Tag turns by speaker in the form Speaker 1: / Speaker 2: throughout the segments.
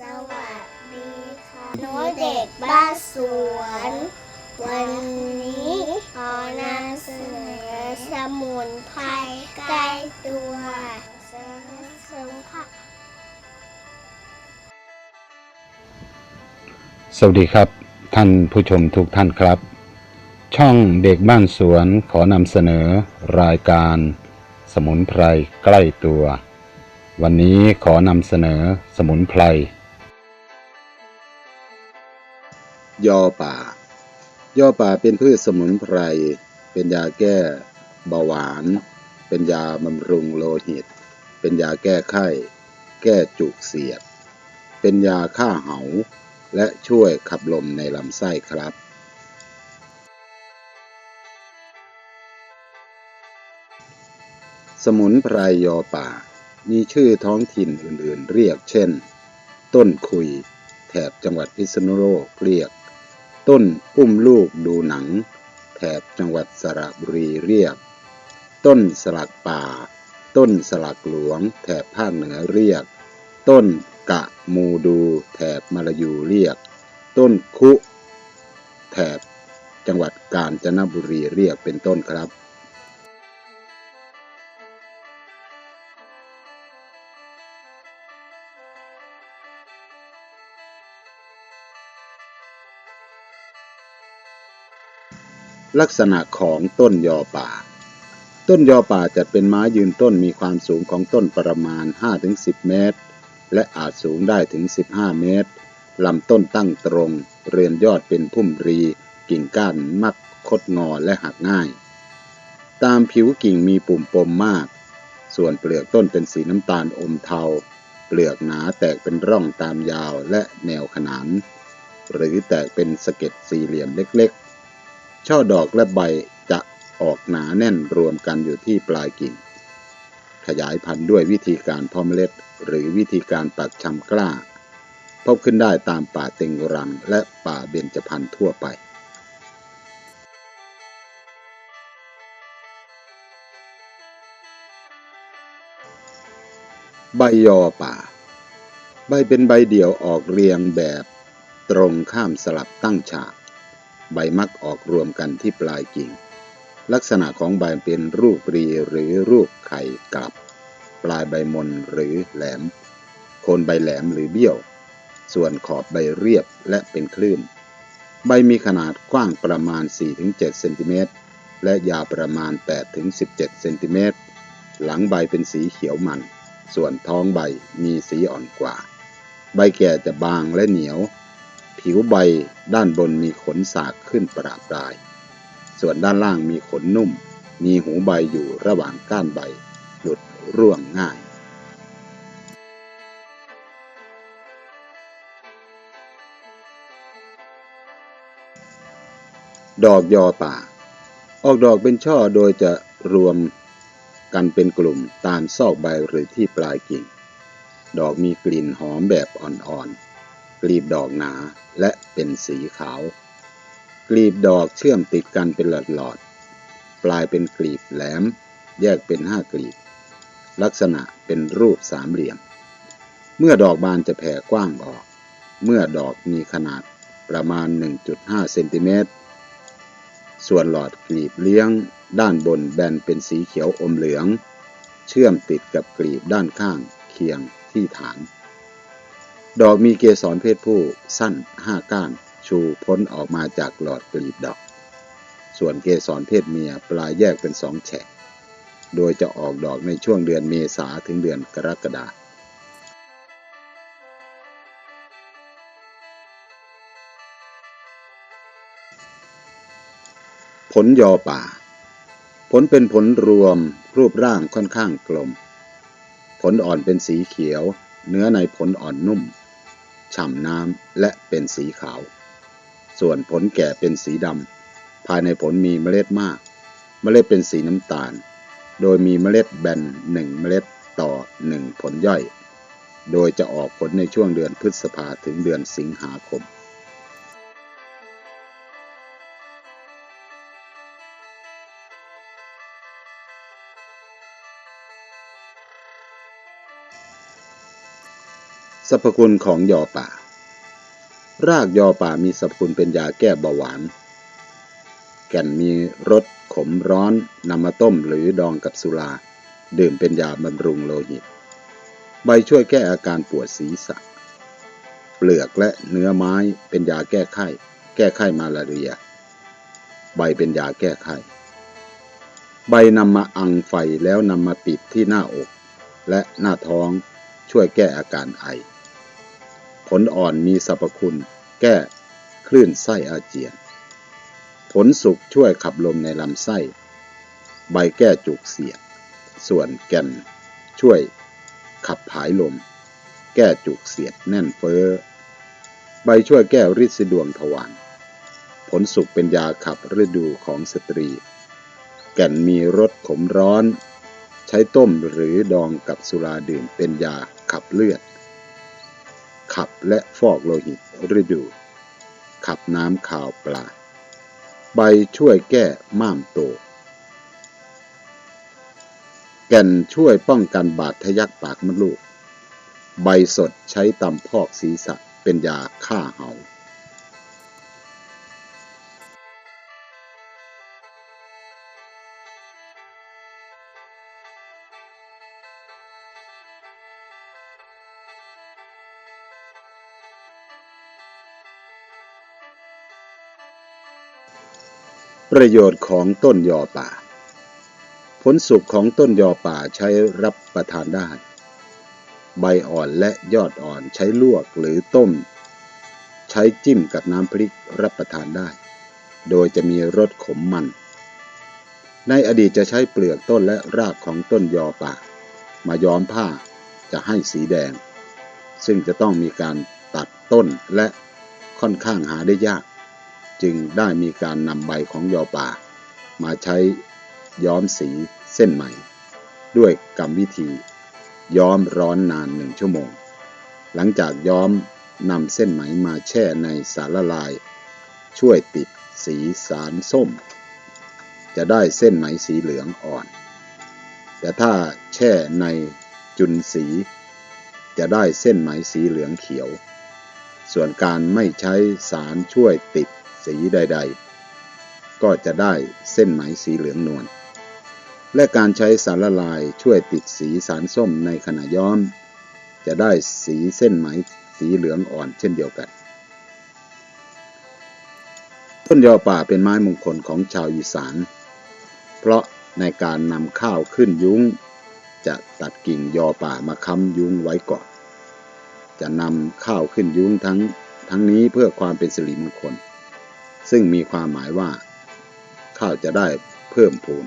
Speaker 1: สวัสดีค่ะหนูเด็กบ้านสวน วันนี้ขอนำเสนอสมุนไพรใกล้ตัวเสริมเสริมค่ะ
Speaker 2: สวัสดีครับ ท่านผู้ชมทุกท่านครับ ช่องเด็กบ้านสวนขอนำเสนอรายการ สมุนไพรใกล้ตัววันนี้ขอนำเสนอสมุนไพร ยอป่า ยอป่าเป็นพืชสมุนไพร เป็นยาแก้เบาหวาน เป็นยาบำรุงโลหิต เป็นยาแก้ไข้ แก้จุกเสียด เป็นยาฆ่าเหา และช่วยขับลมในลำไส้ครับ สมุนไพรยอป่า มีชื่อท้องถิ่นอื่นๆเรียกเช่น ต้นคุยแถบจังหวัดพิษณุโลกเรียก ต้นอุ้มลูกดูหนัง แถบจังหวัดสระบุรีเรียก ต้นสลักป่า ต้นสลักหลวง แถบภาคเหนือเรียก ต้นกะมูดู แถบมาลายูเรียก ต้นคุ แถบจังหวัดกาญจนบุรีเรียกเป็นต้นครับ ลักษณะของต้นยอป่า ต้นยอป่าจัดเป็นไม้ยืนต้นมีความสูงของต้นประมาณ 5-10 เมตร และอาจสูงได้ถึง 15 เมตรลำต้นตั้งตรง เรือนยอดเป็นพุ่มรี กิ่งก้านมักคดงอและหักง่าย ตามผิวกิ่งมีปุ่มปมมาก ส่วนเปลือกต้นเป็นสีน้ำตาลอมเทา เปลือกหนาแตกเป็นร่องตามยาวและแนวขนาน หรือแตกเป็นสะเก็ดสี่เหลี่ยมเล็กๆ ช่อดอกและใบจะออกหนาแน่นรวมกันอยู่ที่ปลายกิ่ง ขยายพันธุ์ด้วยวิธีการเพาะเมล็ด หรือวิธีการปักชำกล้า พบขึ้นได้ตามป่าเต็งรังและป่าเบญจพรรณทั่วไปใบยอป่า ใบเป็นใบเดี่ยวออกเรียงแบบตรงข้ามสลับตั้งฉาก ใบมักออกรวมกันที่ปลายกิ่ง ลักษณะของใบเป็นรูปรีหรือรูปไข่กลับ ปลายใบมนหรือแหลม โคนใบแหลมหรือเบี้ยว ส่วนขอบใบเรียบและเป็นคลื่น ใบมีขนาดกว้างประมาณ 4-7 เซนติเมตร และยาวประมาณ 8-17 เซนติเมตร หลังใบเป็นสีเขียวมัน ส่วนท้องใบมีสีอ่อนกว่า ใบแก่จะบางและเหนียว ผิวใบด้านบนมีขนสากขึ้นประปราย ส่วนด้านล่างมีขนนุ่ม มีหูใบอยู่ระหว่างก้านใบ หลุดร่วงง่ายดอกยอป่า ออกดอกเป็นช่อโดยจะรวมกันเป็นกลุ่มตามซอกใบหรือที่ปลายกิ่ง ดอกมีกลิ่นหอมแบบอ่อนๆ กลีบดอกหนาและเป็นสีขาว กลีบดอกเชื่อมติดกันเป็นหลอดๆ ปลายเป็นกลีบแหลม แยกเป็นห้ากลีบ ลักษณะเป็นรูปสามเหลี่ยม เมื่อดอกบานจะแผ่กว้างออก เมื่อดอกมีขนาดประมาณ 1.5 เซนติเมตร ส่วนหลอดกลีบเลี้ยง ด้านบนแบนเป็นสีเขียวอมเหลือง เชื่อมติดกับกลีบด้านข้างเคียงที่ฐาน ดอกมีเกสรเพศผู้สั้นห้าก้าน ชูพ้นออกมาจากหลอดกลีบดอก ส่วนเกสรเพศเมียปลายแยกเป็นสองแฉก โดยจะออกดอกในช่วงเดือนเมษาถึงเดือนกรกฎาคมผลยอป่า ผลเป็นผลรวมรูปร่างค่อนข้างกลม ผลอ่อนเป็นสีเขียว เนื้อในผลอ่อนนุ่ม ฉ่ำน้ำและเป็นสีขาว ส่วนผลแก่เป็นสีดำภายในผลมีเมล็ดมาก เมล็ดเป็นสีน้ำตาล โดยมีเมล็ดแบนหนึ่งเมล็ดต่อหนึ่งผลย่อย โดยจะออกผลในช่วงเดือนพฤษภาถึงเดือนสิงหาคม สรรพคุณของยอป่า รากยอป่ามีสรรพคุณเป็นยาแก้เบาหวาน แก่นมีรสขมร้อนนำมาต้มหรือดองกับสุรา ดื่มเป็นยาบำรุงโลหิต ใบช่วยแก้อาการปวดศีรษะ เปลือกและเนื้อไม้เป็นยาแก้ไข้ แก้ไข้มาลาเรีย ใบเป็นยาแก้ไข้ ใบนำมาอังไฟแล้วนำมาปิดที่หน้าอก และหน้าท้องช่วยแก้อาการไอ ผลอ่อนมีสรรพคุณ แก้คลื่นไส้อาเจียน ผลสุกช่วยขับลมในลำไส้ ใบแก้จุกเสียด ส่วนแก่น ช่วยขับผายลม แก้จุกเสียดแน่นเฟ้อ ใบช่วยแก้ริดสะดวงทวารผลสุกเป็นยาขับฤดูของสตรี แก่นมีรสขมร้อน ใช้ต้มหรือดองกับสุราดื่มเป็นยาขับเลือด ขับและฟอกโลหิตฤดู ขับน้ำขาวปลา ใบช่วยแก้ม่ามโต แก่นช่วยป้องกันบาดทะยักปากมดลูก ใบสดใช้ตำพอกศีรษะเป็นยาฆ่าเหา ประโยชน์ของต้นยอป่า ผลสุกของต้นยอป่าใช้รับประทานได้ ใบอ่อนและยอดอ่อนใช้ลวกหรือต้ม ใช้จิ้มกับน้ำพริกรับประทานได้ โดยจะมีรสขมมัน ในอดีตจะใช้เปลือกต้นและรากของต้นยอป่า มาย้อมผ้าจะให้สีแดง ซึ่งจะต้องมีการตัดต้นและค่อนข้างหาได้ยาก จึงได้มีการนำใบของยอป่า มาใช้ย้อมสีเส้นไหมด้วยกรรมวิธี ย้อมร้อนนานหนึ่งชั่วโมง หลังจากย้อมนำเส้นไหมมาแช่ในสารละลาย ช่วยติดสีสารส้ม จะได้เส้นไหมสีเหลืองอ่อน แต่ถ้าแช่ในจุนสี จะได้เส้นไหมสีเหลืองเขียว ส่วนการไม่ใช้สารช่วยติด สีใด ๆ ก็จะได้เส้นไหมสีเหลืองนวล และการใช้สารละลายช่วยติดสีสารส้มในขณะย้อม จะได้สีเส้นไหมสีเหลืองอ่อนเช่นเดียวกัน ต้นยอป่าเป็นไม้มงคลของชาวอีสาน เพราะในการนำข้าวขึ้นยุ้ง จะตัดกิ่งยอป่ามาค้ำยุ้งไว้ก่อน จะนำข้าวขึ้นยุ้งทั้งทั้งนี้เพื่อความเป็นสิริมงคล ซึ่งมีความหมายว่า ข้าวจะได้เพิ่มพูน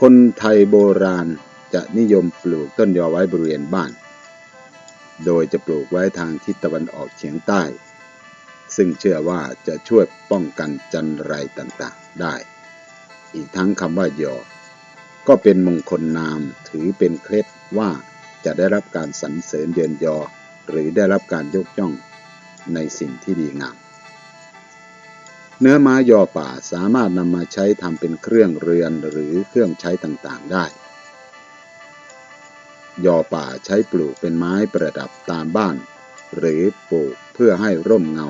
Speaker 2: คนไทยโบราณจะนิยมปลูกต้นยอไว้บริเวณบ้าน โดยจะปลูกไว้ทางทิศตะวันออกเฉียงใต้ ซึ่งเชื่อว่าจะช่วยป้องกันจันไรต่างๆได้ อีกทั้งคำว่ายอ ก็เป็นมงคลนามถือเป็นเคล็ดว่าจะได้รับการสรรเสริญเยินยอ หรือได้รับการยกย่องในสิ่งที่ดีงาม เนื้อไม้ยอป่าสามารถนำมาใช้ทำเป็นเครื่องเรือนหรือเครื่องใช้ต่างๆได้ ยอป่าใช้ปลูกเป็นไม้ประดับตามบ้าน หรือปลูกเพื่อให้ร่มเงา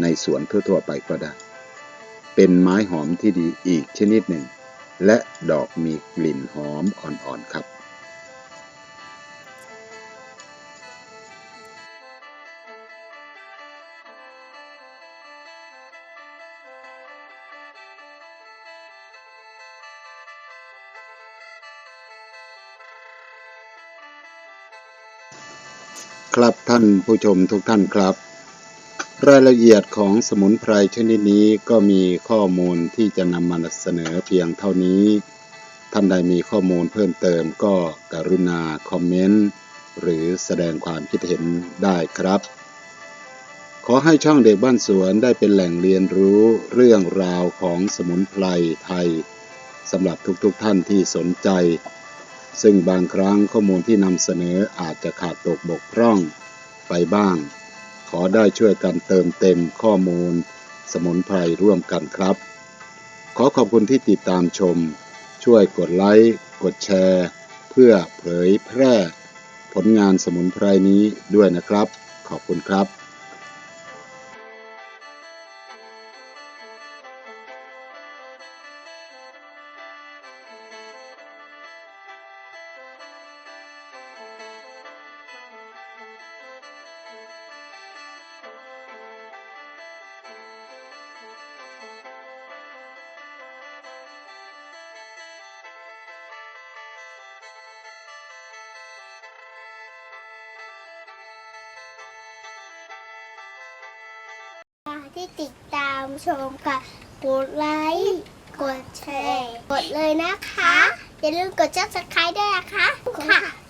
Speaker 2: ในสวนทั่วๆไปก็ได้ เป็นไม้หอมที่ดีอีกชนิดหนึ่ง และดอกมีกลิ่นหอมอ่อนๆครับ ครับท่านผู้ชมทุกท่านครับ รายละเอียดของสมุนไพรชนิดนี้ก็มีข้อมูลที่จะนำมาเสนอเพียงเท่านี้ ท่านใดมีข้อมูลเพิ่มเติมก็กรุณาคอมเมนต์หรือแสดงความคิดเห็นได้ครับ ขอให้ช่องเด็กบ้านสวนได้เป็นแหล่งเรียนรู้เรื่องราวของสมุนไพรไทยสำหรับทุกๆทท่านที่สนใจ ซึ่งบางครั้งข้อมูลที่นำเสนออาจจะขาดตกบกพร่องไปบ้าง ขอได้ช่วยกันเติมเต็มข้อมูล สมุนไพรร่วมกันครับ ขอขอบคุณที่ติดตามชม ช่วยกดไลค์ กดแชร์ เพื่อเผยแพร่ ผลงานสมุนไพรนี้ด้วยนะครับ ขอบคุณครับ
Speaker 1: ที่ติดตามชมค่ะ กดไลค์ กดแชร์ กดเลยนะคะ อย่าลืมกด subscribe ด้วยนะคะค่ะ